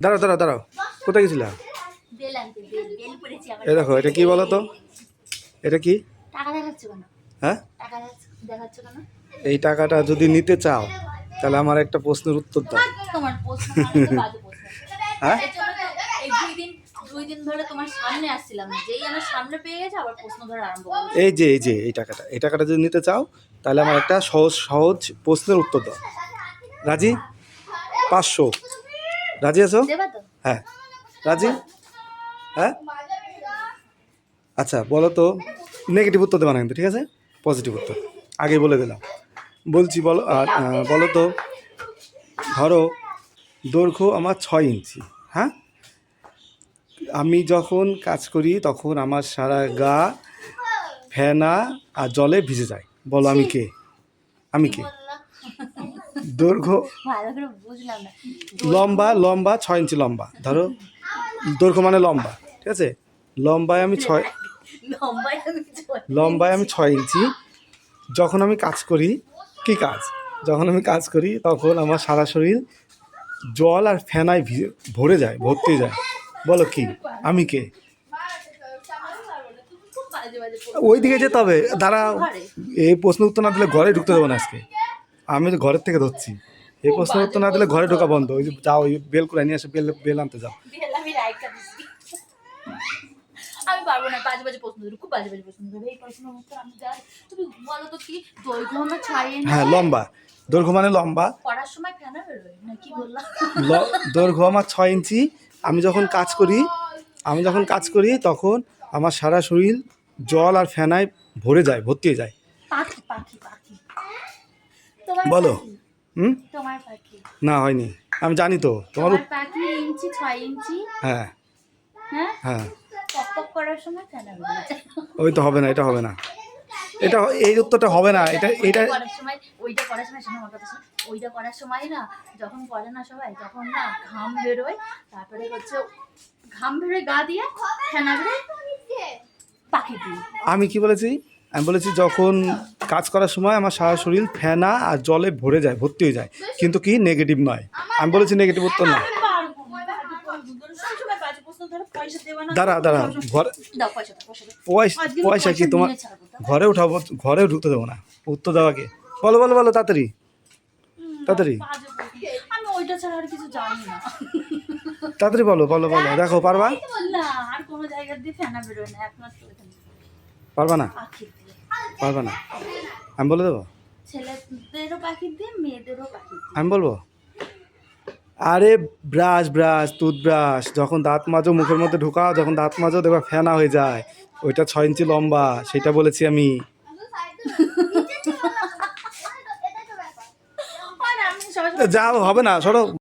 দাঁড়াও দাঁড়াও দাঁড়াও। কোথায় গেছিলা? বেল আনতে বেল বেল পড়েছি আমার এই দেখো এটা কি বলো তো? এটা কি? হ্যাঁ? এই টাকাটা যদি নিতে চাও তাহলে আমার একটা প্রশ্নের উত্তর দাও। হ্যাঁ? এই যে এই যে এই টাকাটা। এই টাকাটা যদি নিতে চাও তাহলে আমার একটা সহজ সহজ প্রশ্নের উত্তর দাও। রাজি? পাঁচশো। রাজি আছো? হ্যাঁ। রাজি? হ্যাঁ? আচ্ছা বলো তো নেগেটিভ উত্তর দেবা না কিন্তু ঠিক আছে? পজিটিভ উত্তর। আগে বলে দিলাম। বলছি বলো আর বলো তো ধরো দৈর্ঘ্য আমার ছয় ইঞ্চি হ্যাঁ? আমি যখন কাজ করি তখন আমার সারা গা ফেনা আর জলে ভিজে যায়। বলো আমি কে? আমি কে? দৈর্ঘ্য লম্বা লম্বা ছয় ইঞ্চি লম্বা। ধরো দৈর্ঘ্য মানে লম্বা ঠিক আছে? লম্বায় আমি ছয় লম্বায় আমি ছয় ইঞ্চি। যখন আমি কাজ করি কি কাজ? যখন আমি কাজ করি তখন আমার সারা শরীর জল আর ফেনায় ভরে যায় ভর্তি যায়। বলো কি? আমি কে? ওই দিকে যেতে হবে। দাঁড়া এই প্রশ্ন উত্তর না দিলে ঘরে ঢুকতে দেবো না আজকে। আমি তো ঘরের থেকে ধরছি। এই প্রশ্ন উত্তর না দিলে ঘরে ঢোকা বন্ধ। ওই যে যাও ওই বেল করে নিয়ে এসে বেল বেল আনতে যাও। বেল আমি পারব না বাজে বাজে প্রশ্ন ধরো খুব বাজে বাজে প্রশ্ন ধরো এই প্রশ্নের উত্তর আমি যাই তুমি বলো তো কি দৈর্ঘ্য আমরা ছাড়িয়ে হ্যাঁ লম্বা। দৈর্ঘ্য মানে লম্বা। পড়ার সময় ফেনা বেরোয় না কি বললাম? ল- দৈর্ঘ্য আমার ছয় ইঞ্চি। আমি যখন কাজ করি আমি যখন কাজ করি তখন আমার সারা শরীর জল আর ফেনায় ভরে যায় ভর্তি হয়ে যায়। পাখি পাখি পাখি। বলো। হুম? না হয়নি। আমি জানি তো তোমার পাখি ইঞ্চি ছয় ইঞ্চি। হ্যাঁ। হ্যাঁ? হ্যাঁ। করার সময় ওই তো হবে না এটা হবে না। এটা এই উত্তরটা হবে না এটা এটা ওইটা করার সময় ওইটা করার সময় শোনো আমার কথা ওইটা করার সময় না যখন করে না সবাই তখন না ঘাম বেরোয় তারপরে হচ্ছে ঘাম বেরোয় গা দিয়ে ফেনা বেরোয় পাখি দিয়ে। আমি কি বলেছি? আমি বলেছি যখন কাজ করার সময় আমার সারা শরীর ফেনা আর জলে ভরে যায় ভর্তি হয়ে যায়। কিন্তু কি নেগেটিভ নয়। আমি বলেছি নেগেটিভ উত্তর না। দাঁড়া দাঁড়া ঘরে পয়সা কি তোমার। ঘরে উঠাবো ঘরে ঢুকতে দেবো না। উত্তর দেওয়াকে বলো বলো বলো তাড়াতাড়ি। তাড়াতাড়ি। তাড়াতাড়ি বলো বলো বলো। দেখো পারবা? পারবা না? পারবা না। আমি বলে দেবো? ছেলেদেরও পাখি দিয়ে মেয়েদেরও পাখি আমি বলব? আরে ব্রাশ ব্রাশ টুথব্রাশ যখন দাঁত মাজো মুখের মধ্যে ঢোকাও যখন দাঁত মাজো দেখবা ফেনা হয়ে যায়। ওইটা ছয় ইঞ্চি লম্বা সেটা বলেছি আমি। যাও হবে না সরো।